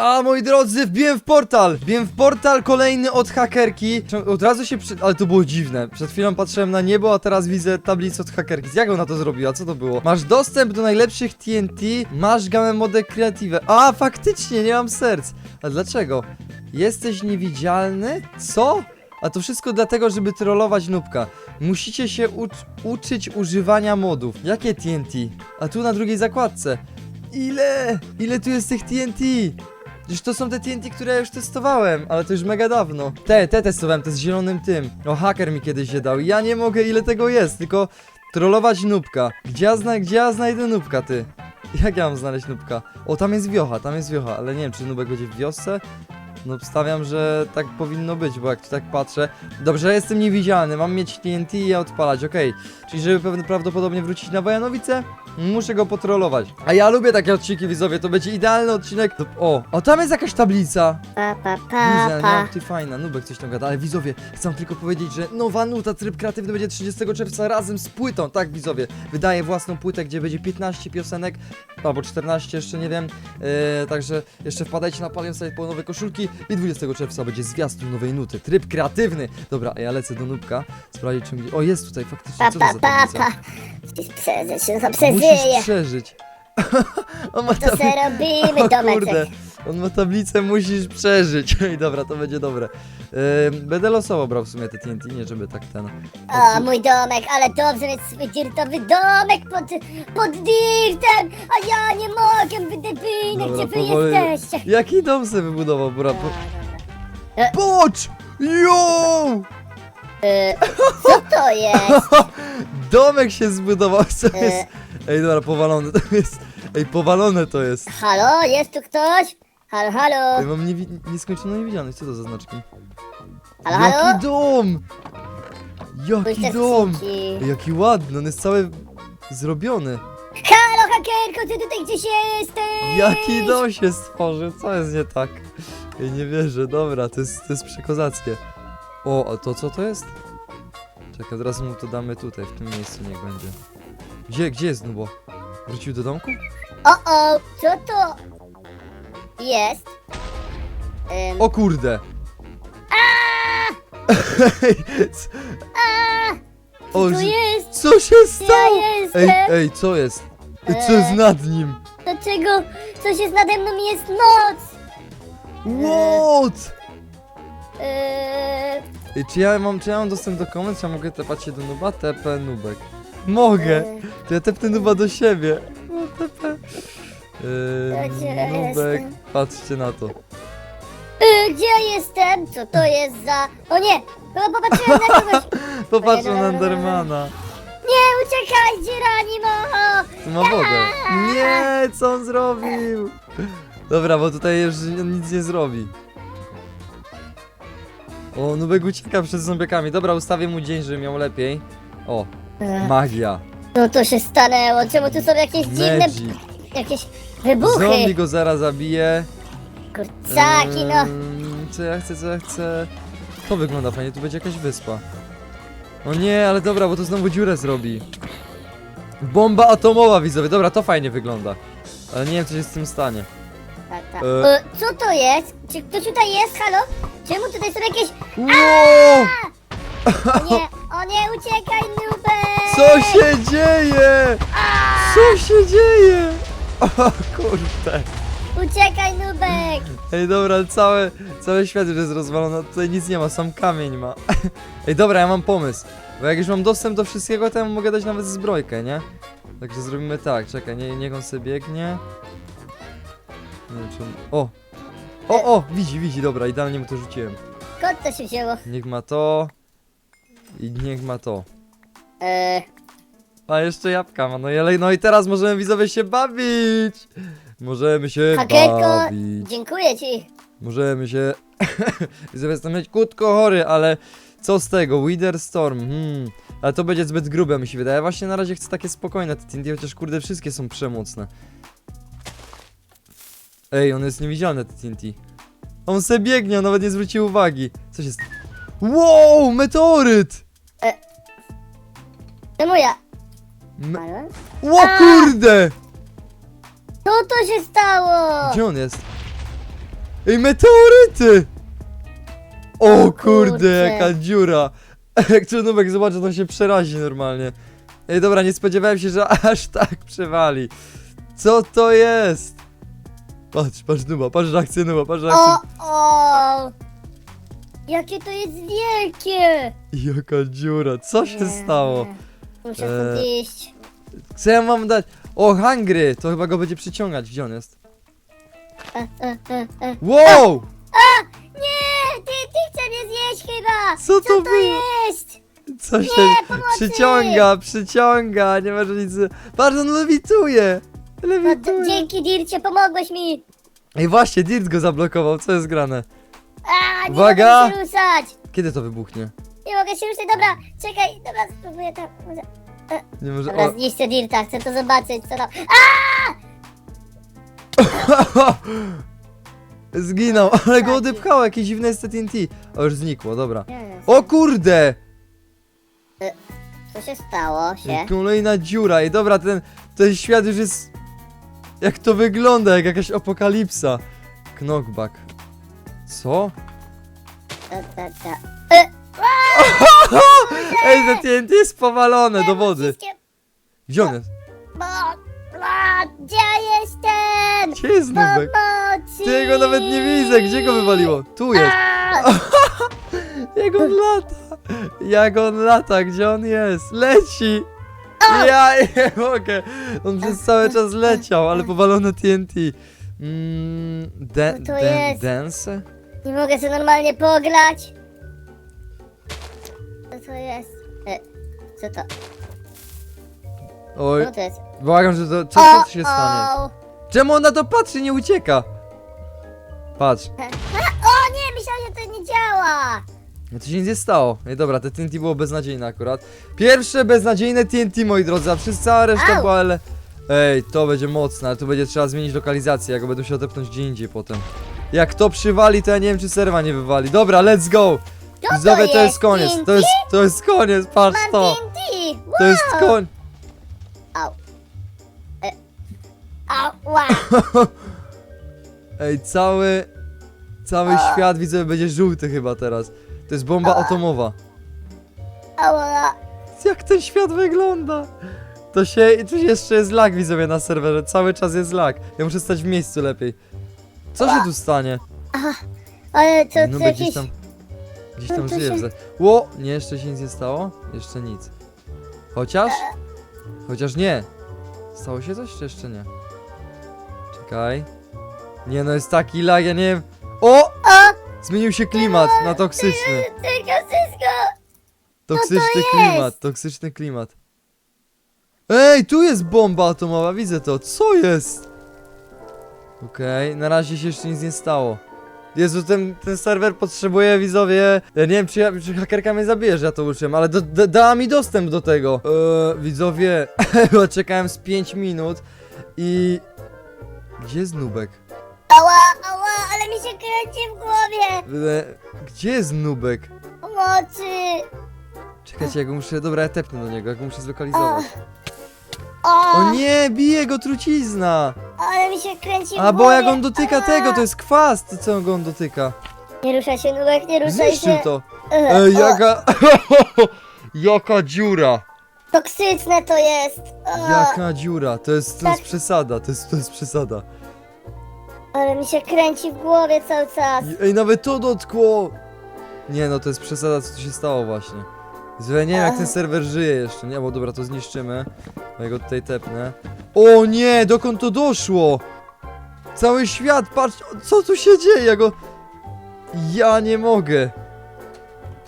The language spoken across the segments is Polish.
A, moi drodzy, wbiłem w portal! Wbiłem w portal kolejny od hakerki. Od razu się przy... Ale to było dziwne. Przed chwilą patrzyłem na niebo, a teraz widzę tablicę od hakerki. Jak ona to zrobiła? Co to było? Masz dostęp do najlepszych TNT, masz gamę modę kreatywę. A, faktycznie, nie mam serc. A dlaczego? Jesteś niewidzialny? Co? A to wszystko dlatego, żeby trollować nubka. Musicie się ucz- uczyć używania modów. Jakie TNT? A tu na drugiej zakładce. Ile? Ile tu jest tych TNT? Przecież to są te TNT, które ja już testowałem, ale to już mega dawno. Te, te testowałem, te z zielonym tym. O, haker mi kiedyś je dał. Ja nie mogę, ile tego jest, tylko trollować nubka. Gdzie ja, zna gdzie ja znajdę nubka, ty? Jak ja mam znaleźć nubka? O, tam jest wiocha, tam jest wiocha, ale nie wiem, czy nubek będzie w wiosce. No, obstawiam, że tak powinno być, bo jak tu tak patrzę. Dobrze, jestem niewidzialny, mam mieć TNT i je odpalać, okej. Czyli, żeby pewnie prawdopodobnie wrócić na Wojanowice, muszę go potrolować. A ja lubię takie odcinki, widzowie, to będzie idealny odcinek. O, o, tam jest jakaś tablica. Pa, pa, pa, no, pa. ty fajna, Nubek coś tam gada, ale widzowie, chcę tylko powiedzieć, że nowa nuta, tryb kreatywny będzie 30 czerwca razem z płytą, tak widzowie, wydaję własną płytę, gdzie będzie 15 piosenek, albo 14, jeszcze nie wiem, e, także jeszcze wpadajcie na Palion Site po nowe koszulki i 20 czerwca będzie zwiastun nowej nuty, tryb kreatywny. Dobra, a ja lecę do Nubka, sprawdzić czy mi... O, jest tutaj faktycznie, co to za pa, tablica? pa. Musisz przeżyć, to Musisz przeżyć. On ma To se robimy, O domeczek. kurde, on ma tablicę, musisz przeżyć. Ej, dobra, to będzie dobre. Ym, będę losowo brał w sumie te TNT, nie żeby tak ten... O, mój domek, ale dobrze mieć swój dirtowy domek pod, pod dirtem, a ja nie mogę, wy debile, gdzie wy powoli- jesteście? Jaki dom sobie wybudował, bura? Po... E. Bocz! Jo! E, co to jest? Domek się zbudował, co E. jest? Ej, dobra, powalone to jest. Ej, powalone to jest. Halo, jest tu ktoś? Halo, Ej, halo, mam niewi- nieskończoną niewidzialność, co to za znaczki? halo, halo? Jaki dom! Jaki dom! skrzynki. Ej, Jaki ładny, on jest cały zrobiony. Halo, hakerko, ty tutaj gdzieś jesteś? Jaki dom się stworzył? Co jest nie tak? Ej, nie wierzę, dobra, to jest, to jest przekozackie. O, a to co to jest? Czekaj, teraz mu to damy tutaj, w tym miejscu niech będzie. Gdzie, gdzie jest Nubo? Wrócił do domku? O, o, co to jest? Ym, O kurde! Ej, c- co o, to że- jest? Co się stało? Ja jestem. Ej, ej, co jest? Ej, Co jest Eee. nad nim? Dlaczego coś jest nade mną jest noc? What? Yy, Ej, czy ja mam, czy ja mam dostęp do komend, czy ja mogę tepać się do nuba? TP nubek. Mogę! To ja tepnę nuba do siebie. No, TP. Yy, Gdzie ja nubek, jestem? patrzcie na to. yy, gdzie ja jestem? Co to jest za... O nie! Chyba popatrzyłem na kogoś! Popatrzę na Endermana. Nie, uciekajcie, Ranimo! Tu ma wodę. Nie, co on zrobił? Dobra, bo tutaj już nic nie zrobi. O, Nubek ucieka przed zombiakami. Dobra, ustawię mu dzień, żeby miał lepiej. O, Yy, magia. Co to się stanęło? Czemu tu są jakieś dziwne... Magic. Jakieś Zombie wybuchy? go zaraz zabije. Kurcaki, no! Co ja chcę, co ja chcę? To wygląda fajnie, tu będzie jakaś wyspa. O nie, ale dobra, bo to znowu dziurę zrobi. Bomba atomowa, widzowie. Dobra, to fajnie wygląda. Ale nie wiem, co się z tym stanie. Ta, ta. E. E, co to jest? Czy ktoś tutaj jest? Halo? Czemu tutaj są jakieś... Wow! O nie, o nie, uciekaj, Nubek! Co się dzieje? Co się dzieje? O kurde. Uciekaj, Nubek! Ej, dobra, cały, cały świat już jest rozwalony, tutaj nic nie ma, sam kamień ma. Ej, dobra, ja mam pomysł. Bo jak już mam dostęp do wszystkiego, to ja mu mogę dać nawet zbrojkę, nie? Także zrobimy tak, czekaj, nie, niech on sobie biegnie. Nie wiem. O! O, o! Widzi, widzi, dobra, idealnie mu to rzuciłem. Skąd to się wzięło? Niech ma to. I niech ma to. Eee, A jeszcze jabłka ma, no i, no i teraz możemy widzowie się bawić! Możemy się Hakerko, bawić. dziękuję ci. Możemy się. Mieć krótko chory, ale co z tego? Wither Storm, hmm. Ale to będzie zbyt grube, mi się wydaje. Właśnie na razie chcę takie spokojne te TNT, chociaż kurde, wszystkie są przemocne. Ej, on jest niewidzialny, te TNT. On se biegnie, on nawet nie zwrócił uwagi. Co się st... Wow, meteoryt! Czemu ja? Me... Halo? O kurde! Co to się stało? Gdzie on jest? Ej, meteoryty! O kurde, kurczę. jaka dziura. Jak Nubek zobaczy, to się przerazi normalnie. Ej, dobra, nie spodziewałem się, że aż tak przewali. Co to jest? Patrz, patrz Nuba, patrz reakcję Nuba, patrz O, reakcję. o! Jakie to jest wielkie! Jaka dziura, co się Nie. stało? Muszę Eee. stąd iść. Co ja mam dać? O, hungry, to chyba go będzie przyciągać, gdzie on jest? E, e, e, e. Wow! Nie! Ty, ty chce mnie zjeść chyba! Co to to było? jest? Co się przyciąga, przyciąga, nie może nic. Bardzo on lewituje. No, dzięki Dircie, pomogłeś mi! Ej, właśnie, Dirt go zablokował, co jest grane? A, nie Uwaga! mogę się ruszać! Kiedy to wybuchnie? Nie mogę się ruszać, dobra, czekaj, dobra, spróbuję tam. może- Nie może. Dobra, O. zniszczę Dirta, chcę to zobaczyć, co tam. Zginął, ale go odepchało, jakieś dziwne jest TNT. O, już znikło, dobra. A! O kurde! Co się stało się? Kolejna dziura. I dobra, ten, ten świat już jest... Jak to wygląda, jak jakaś apokalipsa. Knockback. Co? E, Ej, to TNT jest powalone do wody. wszystkie- Gdzie on jest? Bo, gdzie ja jestem? Gdzie jest Nubek? Pomocy! Ty go nawet nie widzę, gdzie go wywaliło? Tu jest. A, Jak on lata? Jak on lata? Gdzie on jest? Leci! Ja nie mogę! On przez cały czas leciał, ale powalone TNT. Mm, de, Co to de, jest? dance? Nie mogę sobie normalnie pograć. Co to jest? E, co to? Oj, Co to jest? błagam, że to, co, co się stanie? o. Czemu on na to patrzy, nie ucieka? Patrz, O nie, myślałam, że to nie działa. No to się nic nie stało. Ej, dobra, te TNT było beznadziejne akurat. Pierwsze beznadziejne TNT, moi drodzy, a przez cała reszta Au. była, ale... Ej, to będzie mocne, ale tu będzie trzeba zmienić lokalizację, jak go będę się odepnąć gdzie indziej potem. Jak to przywali, to ja nie wiem, czy serwa nie wywali. Dobra, let's go! Co to to jest koniec, TNT? to jest, to jest koniec, patrz Mam to! TNT. To jest Wow. koń... Au. E. Au, wow. Ej, cały... Cały świat, widzę, będzie żółty chyba teraz. To jest bomba atomowa. Ała. Jak ten świat wygląda? To się... Tu jeszcze jest lag, widzowie, na serwerze. Cały czas jest lag. Ja muszę stać w miejscu lepiej. Co się tu stanie? Ale to, No by gdzieś jakieś... tam... Gdzieś No tam to żyje. się- Ło! Nie, jeszcze się nic nie stało? Jeszcze nic. Chociaż? Chociaż nie. Stało się coś, czy jeszcze nie? Czekaj. Nie no, jest taki lag, ja nie wiem... O! Zmienił się klimat na toksyczny. Tylko wszystko. Toksyczny klimat, toksyczny klimat. Ej, tu jest bomba atomowa, widzę to. Co jest? Okej, na razie się jeszcze nic nie stało. Jezu, ten, ten serwer potrzebuje widzowie. Ja nie wiem, czy, ja, czy hakerka mnie zabije, że ja to uczyłem, ale do, da, dała mi dostęp do tego. Eee, widzowie, chyba czekałem z 5 minut i. Gdzie jest Nubek? Ała, ale mi się kręci w głowie. E, Gdzie jest Nubek? Pomocy. Czekajcie, ja go muszę. Dobra, ja tepnę do niego, ja go muszę zlokalizować. O, O nie, bije go trucizna! ale mi się kręci w A głowie. bo jak on dotyka A. tego, to jest kwas, to co go on dotyka? Nie ruszaj się, Nubek, nie ruszaj Zniszczył się. to. E, Ej, o, jaka... jaka dziura! Toksyczne to jest. O, Jaka dziura, to jest, to jest Tak. przesada, to jest, to jest przesada. Ale mi się kręci w głowie cały czas. Ej, nawet to dotkło! Nie no, to jest przesada, co tu się stało właśnie. Zwe, nie wiem jak ten serwer żyje jeszcze, nie? Bo dobra, to zniszczymy. Bo Ja go tutaj tepnę. O nie, dokąd to doszło? Cały świat, patrz, co tu się dzieje? Ja go... Ja nie mogę.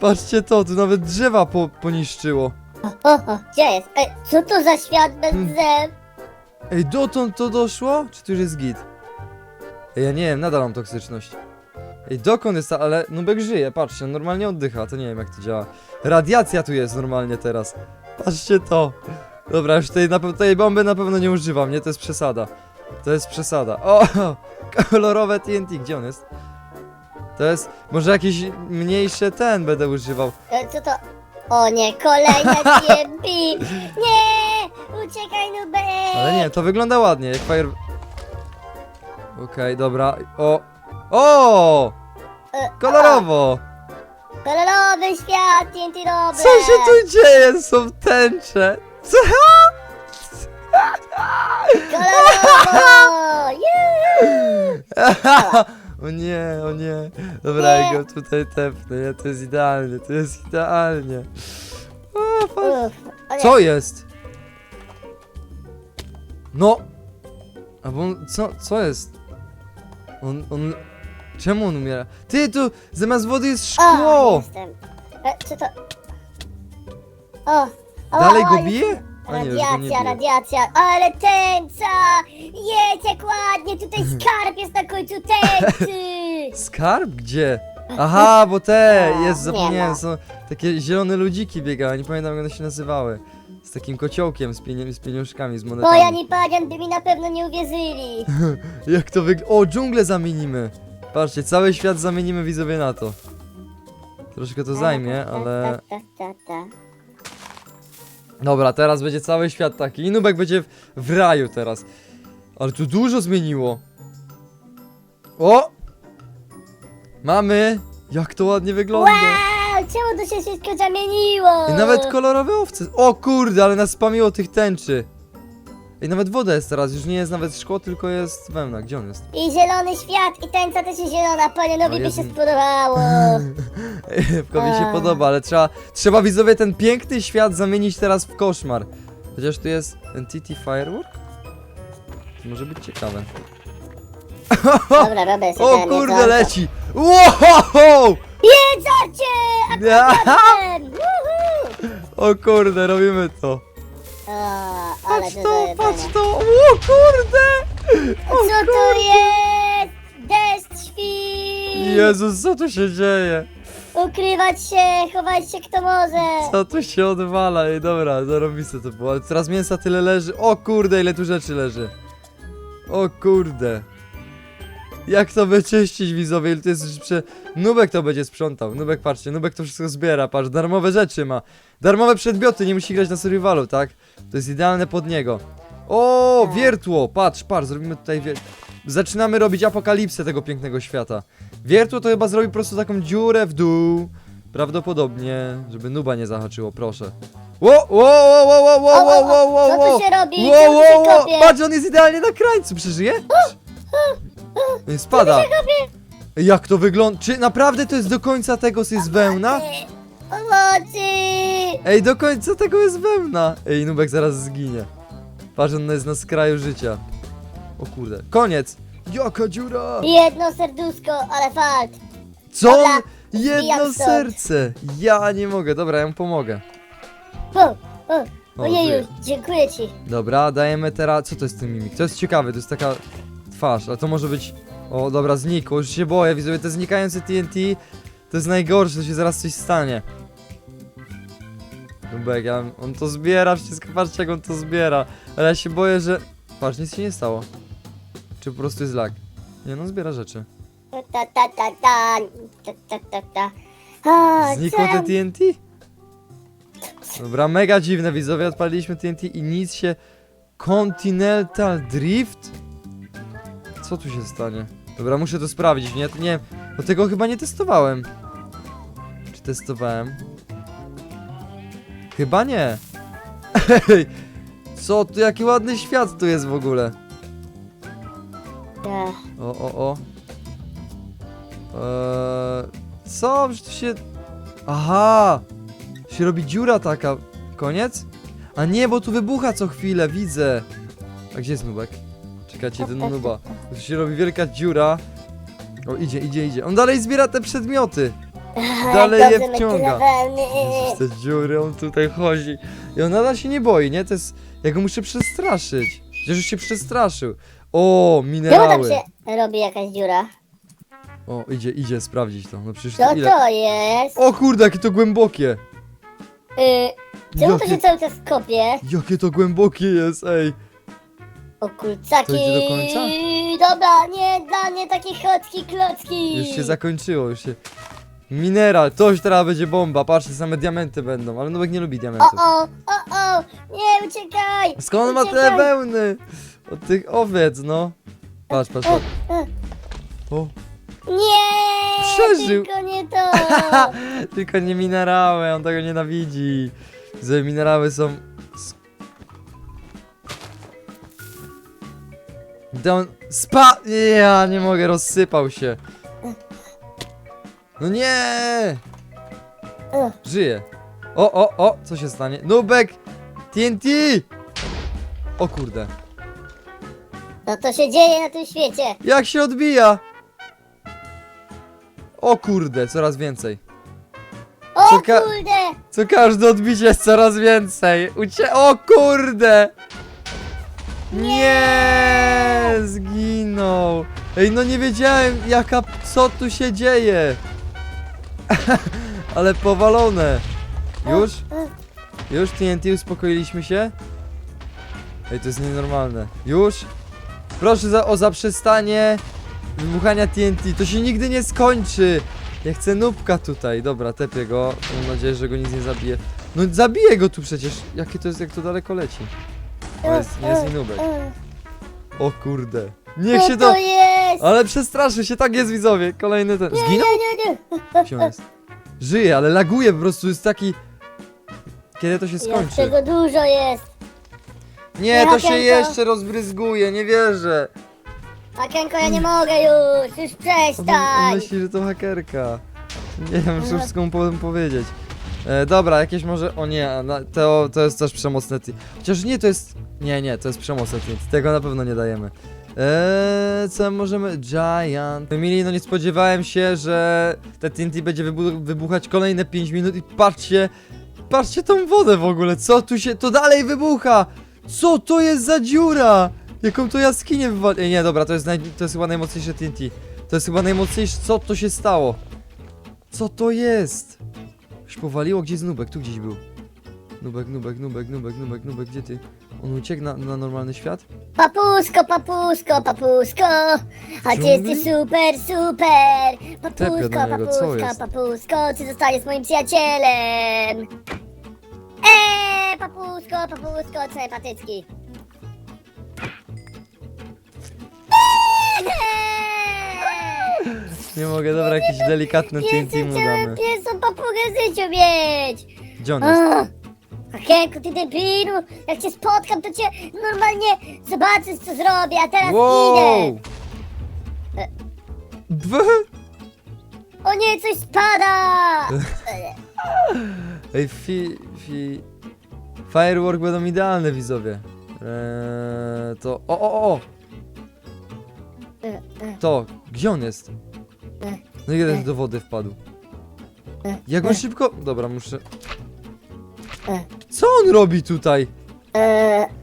Patrzcie to, tu nawet drzewa po, poniszczyło. O, o, gdzie jest? Ej, co to za świat bez Hmm. Ej, dotąd to doszło? Czy tu już jest git? Ej, ja nie wiem, nadal mam toksyczność. Ej, dokąd jest ta, ale Nubek żyje, patrzcie, on normalnie oddycha, to nie wiem jak to działa. Radiacja tu jest normalnie teraz. Patrzcie to. Dobra, już tej, na, tej bomby na pewno nie używam, nie? To jest przesada. To jest przesada. O! Kolorowe TNT, gdzie on jest? To jest, może jakiś mniejszy ten będę używał. E, co to? O nie, kolejne TMP! Nie! Uciekaj, Nubek! Ale nie, to wygląda ładnie, jak fire... Okej, dobra. O, O! E, Kolorowo! Kolorowy świat, TNT dobre. Co się tu dzieje? Są tęcze. Co? Kolorowo! O nie, o nie. Dobra, ja go tutaj tepnę. Nie, to jest idealnie, to jest idealnie. O, patrz. Uff, o nie. Co jest? No! A bo on, co, co jest? On, on... Czemu on umiera? Ty, tu zamiast wody jest O, szkło! jestem. E, co to? O, o, Dalej o, go bije? A nie, już go nie Radiacja, bije. radiacja, ale tęcza! Jedź jak ładnie, tutaj skarb jest na końcu tęczy! Skarb? Gdzie? Aha, bo te, A, jest, nie zapomniałem, ma. są takie zielone ludziki biegały, nie pamiętam jak one się nazywały. Z takim kociołkiem, z, pienie, z pieniążkami, z monetami. Bo ja nie pagan by mi na pewno nie uwierzyli. Jak to wygląda? O, dżunglę zamienimy! Patrzcie, cały świat zamienimy widzowie na to. Troszkę to zajmie, ale... Ta, ta, ta, ta. Dobra, teraz będzie cały świat taki. I Nubek będzie w, w raju teraz. Ale tu dużo zmieniło. O! Mamy! Jak to ładnie wygląda. Wow, czemu to się wszystko zamieniło? I nawet kolorowe owce. O kurde, ale nas spamiło tych tęczy. I nawet woda jest teraz, już nie jest nawet szkło, tylko jest wełna. Gdzie on jest? I zielony świat, i tęcza też jest zielona, panie Nowi O by Jezu. się spodobało. Ewko mi się A. podoba, ale trzeba, trzeba widzowie ten piękny świat zamienić teraz w koszmar. Chociaż tu jest Entity Firework? To może być ciekawe. Dobra, robię sobie O kurde, leci! Wow! Jedzacie! Akwaparkiem! Woohoo! O kurde, robimy to. Patrz to patrz to! O kurde! O Co to kurde! jest? Deszcz świn! Jezus, co tu się dzieje? Ukrywać się, chować się kto może. Co tu się odwala? Ej, dobra, zarobiste to było. Ale teraz mięsa tyle leży. O kurde, ile tu rzeczy leży. O kurde. Jak to wyczyścić widzowie? To jest prze... Nubek to będzie sprzątał. Nubek, patrzcie, Nubek to wszystko zbiera. Patrz, darmowe rzeczy ma. Darmowe przedmioty, nie musi grać na survivalu, tak? To jest idealne pod niego. O, wiertło! Patrz, patrz, zrobimy tutaj wier... Zaczynamy robić apokalipsę tego pięknego świata. Wiertło to chyba zrobi po prostu taką dziurę w dół. Prawdopodobnie, żeby nuba nie zahaczyło, proszę. Ło, ło, ło, ło, ło, ło, ło, ło, ło, ło. tu się robi? Ło, ło, ło. kopie? Patrz, on jest idealnie na krańcu, przeżyje? Nie spada. Jak to wygląda? Czy naprawdę to jest do końca tego jest wełna? Pomocy! Ej, do końca tego jest wełna. Ej, Nubek zaraz zginie. Patrz, on jest na skraju życia. O kurde, koniec. Jaka dziura? Jedno serduszko, ale fakt. Co? Dobra, Jedno zbijam stąd. serce. Ja nie mogę, dobra, ja mu pomogę. O, o, O, ojeju, dziękuję ci. Dobra, dajemy teraz. Co to jest ten mimik? To jest ciekawe, to jest taka twarz, ale to może być. O, dobra, znikło, już się boję, widzowie, te znikające TNT to jest najgorsze, to się zaraz coś stanie. Nubek, ja, on to zbiera, wszystko, patrzcie jak on to zbiera, ale ja się boję, że... Patrz, nic się nie stało. Czy po prostu jest lag? Nie, no zbiera rzeczy. Ta, ta, ta, ta, ta, ta, ta, ta. O, Znikło te? TNT? Dobra, mega dziwne widzowie, odpaliliśmy TNT i nic się... Continental Drift? Co tu się stanie? Dobra, muszę to sprawdzić, nie? Nie, bo tego chyba nie testowałem. Czy testowałem? Chyba nie. Ej, co tu, jaki ładny świat tu jest w ogóle. Ech, O, o, o. Eee, co? Przecież tu się... Aha! Się robi dziura taka. Koniec? A nie, bo tu wybucha co chwilę, widzę. A gdzie jest nubek? Czekajcie, ten nuba. Tu się robi wielka dziura. O, idzie, idzie, idzie. On dalej zbiera te przedmioty. Dalej je wciąga. Jezus, te dziury, on tutaj chodzi. I on nadal się nie boi, nie? To jest... Ja go muszę przestraszyć. Przecież już się przestraszył. O, Czemu tam minerały. się robi jakaś dziura? O, idzie, idzie sprawdzić to. No przecież Co to ile... to jest? O kurde, jakie to głębokie! Y, czemu to Jakie, się cały czas kopie? jakie to głębokie jest, ej! O kurczaki. To idzie do końca? Dobra, nie dla mnie takie chocki, klocki. Już się zakończyło, już się... Mineral, to już teraz będzie bomba, patrzcie, same diamenty będą, ale Nubek nie lubi O, diamentów. o, o, o, nie, uciekaj. Skąd ma te uciekaj. wełny? Od tych owiec, no. Patrz, patrz, patrz. E, O, Nie! Przeżył. Tylko nie to! Tylko nie minerały, on tego nienawidzi. Że minerały są... Don... Spa... Ja nie mogę, rozsypał się. No nie! Żyje. O, o, o, co się stanie? Nubek! TNT! O kurde. No to się dzieje na tym świecie. Jak się odbija? O kurde, coraz więcej. O Czeka- kurde! Co każde odbicie jest coraz więcej. Ucie... O kurde! Nie! Zginął. Ej, no nie wiedziałem jaka... Co tu się dzieje? Ale powalone. Już? Już TNT uspokoiliśmy się? Ej, to jest nienormalne. Już? Proszę za, o zaprzestanie wybuchania TNT. To się nigdy nie skończy. Ja chcę nubka tutaj. Dobra, tepię go. Mam nadzieję, że go nic nie zabije. No zabiję go tu przecież. Jakie to jest, jak to daleko leci. O, jest, jest i nubek. O kurde. Niech się to... to jest? Ale przestraszy się, tak jest widzowie. Kolejny ten... Zginął? Nie, nie, nie. Gdzie on jest? Żyje, ale laguje po prostu, jest taki... Kiedy to się Jak skończy? tego dużo jest. Nie, to się Jakiego? jeszcze rozbryzguje, nie wierzę. Akenko, ja nie mogę już. Już On, on przestań. myśli, że to hakerka. Nie wiem, muszę wszystko mu po- powiedzieć. E, dobra, jakieś może... O nie, to, to jest też przemocne. Chociaż nie, to jest... Nie, nie, to jest przemocne TNT. Tego na pewno nie dajemy. Eee, co możemy... Giant. Emily, no nie spodziewałem się, że te TNT będzie wybu wybuchać kolejne 5 minut i patrzcie... Patrzcie tą wodę w ogóle, co tu się... To dalej wybucha! Co to jest za dziura? Jaką to jaskinię wywali... Nie, dobra, to jest, naj... to jest chyba najmocniejsze TNT. To jest chyba najmocniejsze... Co to się stało? Co to jest? Już powaliło? Gdzie jest Nubek? Tu gdzieś był. Nubek, Nubek, Nubek, Nubek, Nubek, Nubek, gdzie ty? On uciekł na, na normalny świat? Papusko, papusko, papusko. A ty Dżungli? jesteś super, super. Papusko, do niego, co papusko, jest? papusko. Ty zostaniesz moim przyjacielem. Eee, papusko, papusko, co patycki. Nie mogę, dobra, jakieś delikatne TNT mu damy. piesą papugę życiu mieć. Gdzie on jest? Akenku, ty debilu, jak cię spotkam, to cię normalnie zobaczysz, co zrobię, a teraz Wow! idę. Bw! O nie, coś spada! Ej, fi, fi... Firework będą idealne, widzowie. Eee, to... O, o, o! To, gdzie on jest? No jeden do wody wpadł. Jak on szybko... Dobra, muszę... Co on robi tutaj?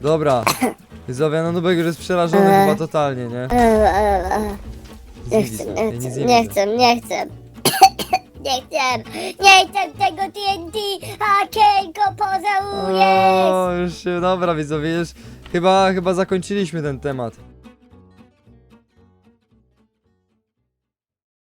Dobra. Widzowie, no Nubek już jest przerażony chyba totalnie, nie? Nie chcę, nie chcę, nie chcę, nie chcę. Nie chcę, nie chcę tego TNT, Akenko, pozałujesz! O, już się... Dobra, widzowie, już... Chyba, chyba zakończyliśmy ten temat.